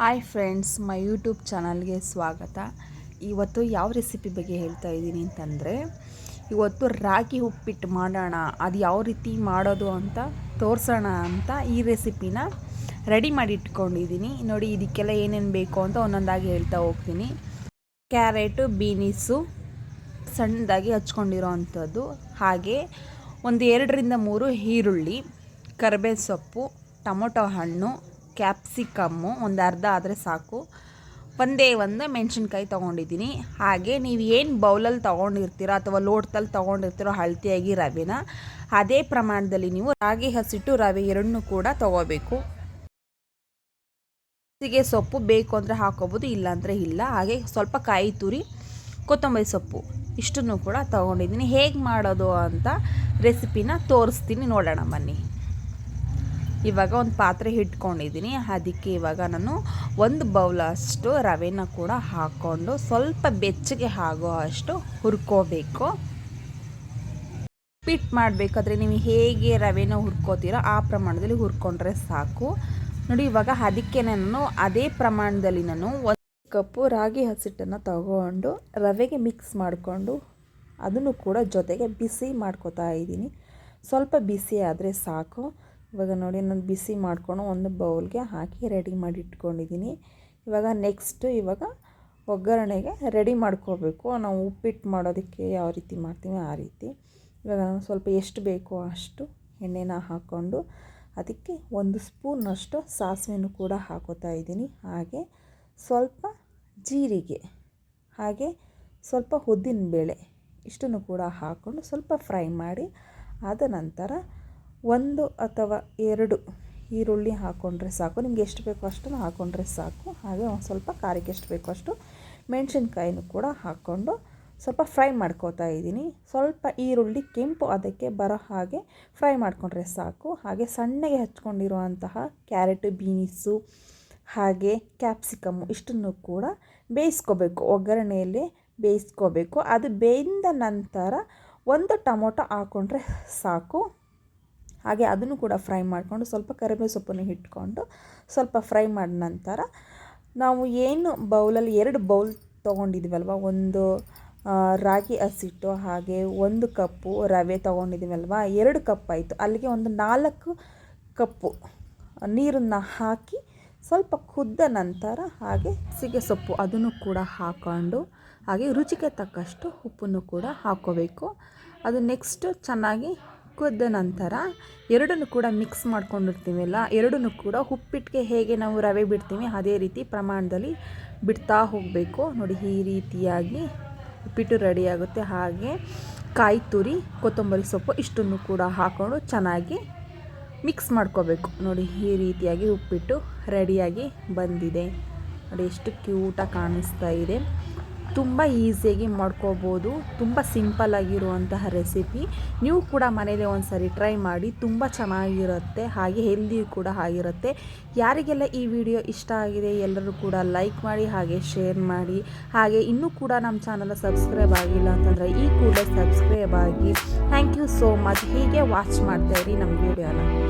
Hi friends my YouTube ಚಾನಲ್ಗೆ ಸ್ವಾಗತ. ಇವತ್ತು ಯಾವ ರೆಸಿಪಿ ಬಗ್ಗೆ ಹೇಳ್ತಾ ಇದ್ದೀನಿ ಅಂತಂದರೆ, ಇವತ್ತು ರಾಗಿ ಉಪ್ಪಿಟ್ಟು ಮಾಡೋಣ, ಅದು ಯಾವ ರೀತಿ ಮಾಡೋದು ಅಂತ ತೋರಿಸೋಣ ಅಂತ ಈ ರೆಸಿಪಿನ ರೆಡಿ ಮಾಡಿ ಇಟ್ಕೊಂಡಿದ್ದೀನಿ. ನೋಡಿ, ಇದಕ್ಕೆಲ್ಲ ಏನೇನು ಬೇಕು ಅಂತ ಒಂದೊಂದಾಗಿ ಹೇಳ್ತಾ ಹೋಗ್ತೀನಿ. ಕ್ಯಾರೆಟು ಬೀನಿಸು ಸಣ್ಣದಾಗಿ ಹಚ್ಕೊಂಡಿರೋ ಅಂಥದ್ದು ಹಾಗೆ ಒಂದು ಎರಡರಿಂದ ಮೂರು ಈರುಳ್ಳಿ ಕರಿಬೇವು ಸೊಪ್ಪು, ಟೊಮೊಟೊ ಹಣ್ಣು ಕ್ಯಾಪ್ಸಿಕಮ್ಮು, ಒಂದು ಅರ್ಧ ಆದರೆ ಸಾಕು. ಒಂದೇ ಒಂದು ಮೆಣಸಿನ್ಕಾಯಿ ತೊಗೊಂಡಿದ್ದೀನಿ. ಹಾಗೆ ನೀವು ಏನು ಬೌಲಲ್ಲಿ ತೊಗೊಂಡಿರ್ತೀರೋ ಅಥವಾ ಲೋಟದಲ್ಲಿ ತೊಗೊಂಡಿರ್ತೀರೋ ಹಳತಿಯಾಗಿ ರವೆನ, ಅದೇ ಪ್ರಮಾಣದಲ್ಲಿ ನೀವು ರಾಗಿ ಹಸಿಟ್ಟು ರವೆ ಎರಡನ್ನೂ ಕೂಡ ತೊಗೋಬೇಕು. ಹಸಿಗೆ ಸೊಪ್ಪು ಬೇಕು ಅಂದರೆ ಹಾಕೋಬೋದು, ಇಲ್ಲಾಂದರೆ ಇಲ್ಲ. ಹಾಗೆ ಸ್ವಲ್ಪ ಕಾಯಿ ತುರಿ, ಕೊತ್ತಂಬರಿ ಸೊಪ್ಪು ಇಷ್ಟನ್ನು ಕೂಡ ತೊಗೊಂಡಿದ್ದೀನಿ. ಹೇಗೆ ಮಾಡೋದು ಅಂತ ರೆಸಿಪಿನ ತೋರಿಸ್ತೀನಿ, ನೋಡೋಣ ಬನ್ನಿ. ಇವಾಗ ಒಂದು ಪಾತ್ರೆ ಇಟ್ಕೊಂಡಿದ್ದೀನಿ ಅದಕ್ಕೆ ಇವಾಗ ನಾನು ಒಂದು ಬೌಲಷ್ಟು ರವೆನ ಕೂಡ ಹಾಕ್ಕೊಂಡು ಸ್ವಲ್ಪ ಬೆಚ್ಚಗೆ ಆಗೋ ಅಷ್ಟು ಹುರ್ಕೋಬೇಕು. ಪಿಟ್ ಮಾಡಬೇಕಾದ್ರೆ ನೀವು ಹೇಗೆ ರವೆನ ಹುರ್ಕೋತೀರೋ ಆ ಪ್ರಮಾಣದಲ್ಲಿ ಹುರ್ಕೊಂಡ್ರೆ ಸಾಕು. ನೋಡಿ, ಇವಾಗ ಅದಕ್ಕೆ ನಾನು ಅದೇ ಪ್ರಮಾಣದಲ್ಲಿ ನಾನು ಒಂದು ಕಪ್ಪು ರಾಗಿ ಹಸಿಟ್ಟನ್ನು ತಗೊಂಡು ರವೆಗೆ ಮಿಕ್ಸ್ ಮಾಡಿಕೊಂಡು ಅದನ್ನು ಕೂಡ ಜೊತೆಗೆ ಬಿಸಿ ಮಾಡ್ಕೋತಾ ಇದ್ದೀನಿ. ಸ್ವಲ್ಪ ಬಿಸಿ ಆದರೆ ಸಾಕು. ಇವಾಗ ನೋಡಿ ನಾನು ಬಿಸಿ ಮಾಡ್ಕೊಂಡು ಒಂದು ಬೌಲ್ಗೆ ಹಾಕಿ ರೆಡಿ ಮಾಡಿ ಇಟ್ಕೊಂಡಿದ್ದೀನಿ. ಇವಾಗ ನೆಕ್ಸ್ಟು ಇವಾಗ ಒಗ್ಗರಣೆಗೆ ರೆಡಿ ಮಾಡ್ಕೋಬೇಕು. ನಾವು ಉಪ್ಪಿಟ್ಟು ಮಾಡೋದಕ್ಕೆ ಯಾವ ರೀತಿ ಮಾಡ್ತೀವಿ ಆ ರೀತಿ. ಇವಾಗ ನಾನು ಸ್ವಲ್ಪ ಎಷ್ಟು ಬೇಕೋ ಅಷ್ಟು ಎಣ್ಣೆನ ಹಾಕ್ಕೊಂಡು ಅದಕ್ಕೆ ಒಂದು ಸ್ಪೂನಷ್ಟು ಸಾಸಿವೆನೂ ಕೂಡ ಹಾಕೋತಾ ಇದ್ದೀನಿ. ಹಾಗೆ ಸ್ವಲ್ಪ ಜೀರಿಗೆ, ಹಾಗೆ ಸ್ವಲ್ಪ ಉದ್ದಿನ ಬೇಳೆ ಇಷ್ಟನ್ನು ಕೂಡ ಹಾಕ್ಕೊಂಡು ಸ್ವಲ್ಪ ಫ್ರೈ ಮಾಡಿ ಆದ ನಂತರ ಒಂದು ಅಥವಾ ಎರಡು ಈರುಳ್ಳಿ ಹಾಕ್ಕೊಂಡ್ರೆ ಸಾಕು. ನಿಮ್ಗೆ ಎಷ್ಟು ಬೇಕೋ ಅಷ್ಟನ್ನು ಹಾಕ್ಕೊಂಡ್ರೆ ಸಾಕು. ಹಾಗೆ ಒಂದು ಸ್ವಲ್ಪ ಖಾರಕ್ಕೆ ಎಷ್ಟು ಬೇಕೋ ಅಷ್ಟು ಮೆಣಸಿನ್ಕಾಯಿನೂ ಕೂಡ ಹಾಕ್ಕೊಂಡು ಸ್ವಲ್ಪ ಫ್ರೈ ಮಾಡ್ಕೋತಾ ಇದ್ದೀನಿ. ಸ್ವಲ್ಪ ಈರುಳ್ಳಿ, ಕೆಂಪು ಅದಕ್ಕೆ ಬರೋ ಹಾಗೆ ಫ್ರೈ ಮಾಡಿಕೊಂಡ್ರೆ ಸಾಕು. ಹಾಗೆ ಸಣ್ಣಗೆ ಹಚ್ಕೊಂಡಿರುವಂತಹ ಕ್ಯಾರೆಟು, ಬೀನ್ಸು, ಹಾಗೆ ಕ್ಯಾಪ್ಸಿಕಮ್ಮು ಇಷ್ಟನ್ನು ಕೂಡ ಬೇಯಿಸ್ಕೋಬೇಕು. ಒಗ್ಗರಣೆಯಲ್ಲಿ ಬೇಯಿಸ್ಕೋಬೇಕು. ಅದು ಬೇಯ್ದ ನಂತರ ಒಂದು ಟೊಮೊಟೊ ಹಾಕ್ಕೊಂಡ್ರೆ ಸಾಕು. ಹಾಗೆ ಅದನ್ನು ಕೂಡ ಫ್ರೈ ಮಾಡಿಕೊಂಡು ಸ್ವಲ್ಪ ಕರಿಬೇವು ಸೊಪ್ಪನ್ನು ಇಟ್ಕೊಂಡು ಸ್ವಲ್ಪ ಫ್ರೈ ಮಾಡಿದ ನಂತರ ನಾವು ಏನು ಬೌಲಲ್ಲಿ ಎರಡು ಬೌಲ್ ತೊಗೊಂಡಿದ್ದೀವಲ್ವ? ಒಂದು ರಾಗಿ ಹಸಿಟ್ಟು ಹಾಗೆ ಒಂದು ಕಪ್ಪು ರವೆ ತೊಗೊಂಡಿದ್ದೀವಲ್ವ? ಎರಡು ಕಪ್ ಆಯಿತು. ಅಲ್ಲಿಗೆ ಒಂದು ನಾಲ್ಕು ಕಪ್ಪು ನೀರನ್ನು ಹಾಕಿ ಸ್ವಲ್ಪ ಕುದ್ದ ನಂತರ ಹಾಗೆ ಸಿಗೆ ಸೊಪ್ಪು ಅದನ್ನು ಕೂಡ ಹಾಕ್ಕೊಂಡು ಹಾಗೆ ರುಚಿಗೆ ತಕ್ಕಷ್ಟು ಉಪ್ಪನ್ನು ಕೂಡ ಹಾಕ್ಕೋಬೇಕು. ಅದು ನೆಕ್ಸ್ಟು ಚೆನ್ನಾಗಿ ಕುದ್ದ ನಂತರ ಎರಡನ್ನು ಕೂಡ ಮಿಕ್ಸ್ ಮಾಡ್ಕೊಂಡಿರ್ತೀವಲ್ಲ, ಎರಡನ್ನೂ ಕೂಡ ಉಪ್ಪಿಟ್ಟಿಗೆ ಹೇಗೆ ನಾವು ರವೆ ಬಿಡ್ತೀವಿ ಅದೇ ರೀತಿ ಪ್ರಮಾಣದಲ್ಲಿ ಬಿಡ್ತಾ ಹೋಗಬೇಕು. ನೋಡಿ ಈ ರೀತಿಯಾಗಿ ಉಪ್ಪಿಟ್ಟು ರೆಡಿಯಾಗುತ್ತೆ ಹಾಗೆ ಕಾಯಿ ತುರಿ, ಕೊತ್ತಂಬರಿ ಸೊಪ್ಪು ಇಷ್ಟನ್ನು ಕೂಡ ಹಾಕೊಂಡು ಚೆನ್ನಾಗಿ ಮಿಕ್ಸ್ ಮಾಡ್ಕೋಬೇಕು. ನೋಡಿ ಈ ರೀತಿಯಾಗಿ ಉಪ್ಪಿಟ್ಟು ರೆಡಿಯಾಗಿ ಬಂದಿದೆ. ನೋಡಿ ಎಷ್ಟು ಕ್ಯೂಟಾಗಿ ಕಾಣಿಸ್ತಾ ಇದೆ. ತುಂಬ ಈಸಿಯಾಗಿ ಮಾಡ್ಕೋಬೋದು, ತುಂಬ ಸಿಂಪಲ್ಲಾಗಿರುವಂತಹ ರೆಸಿಪಿ. ನೀವು ಕೂಡ ಮನೇಲಿ ಒಂದು ಸರಿ ಟ್ರೈ ಮಾಡಿ, ತುಂಬ ಚೆನ್ನಾಗಿರುತ್ತೆ, ಹಾಗೆ ಹೆಲ್ದಿ ಕೂಡ ಆಗಿರುತ್ತೆ. ಯಾರಿಗೆಲ್ಲ ಈ ವಿಡಿಯೋ ಇಷ್ಟ ಆಗಿದೆ, ಎಲ್ಲರೂ ಕೂಡ ಲೈಕ್ ಮಾಡಿ, ಹಾಗೆ ಶೇರ್ ಮಾಡಿ. ಹಾಗೆ ಇನ್ನೂ ಕೂಡ ನಮ್ಮ ಚಾನಲ್ ಸಬ್ಸ್ಕ್ರೈಬ್ ಆಗಿಲ್ಲ ಅಂತಂದರೆ ಈ ಕೂಡ ಸಬ್ಸ್ಕ್ರೈಬ್ ಆಗಿ. Thank you so much. ಹೀಗೆ ವಾಚ್ ಮಾಡ್ತಾಯಿರಿ ನಮ್ಮ ವಿಡಿಯೋನ.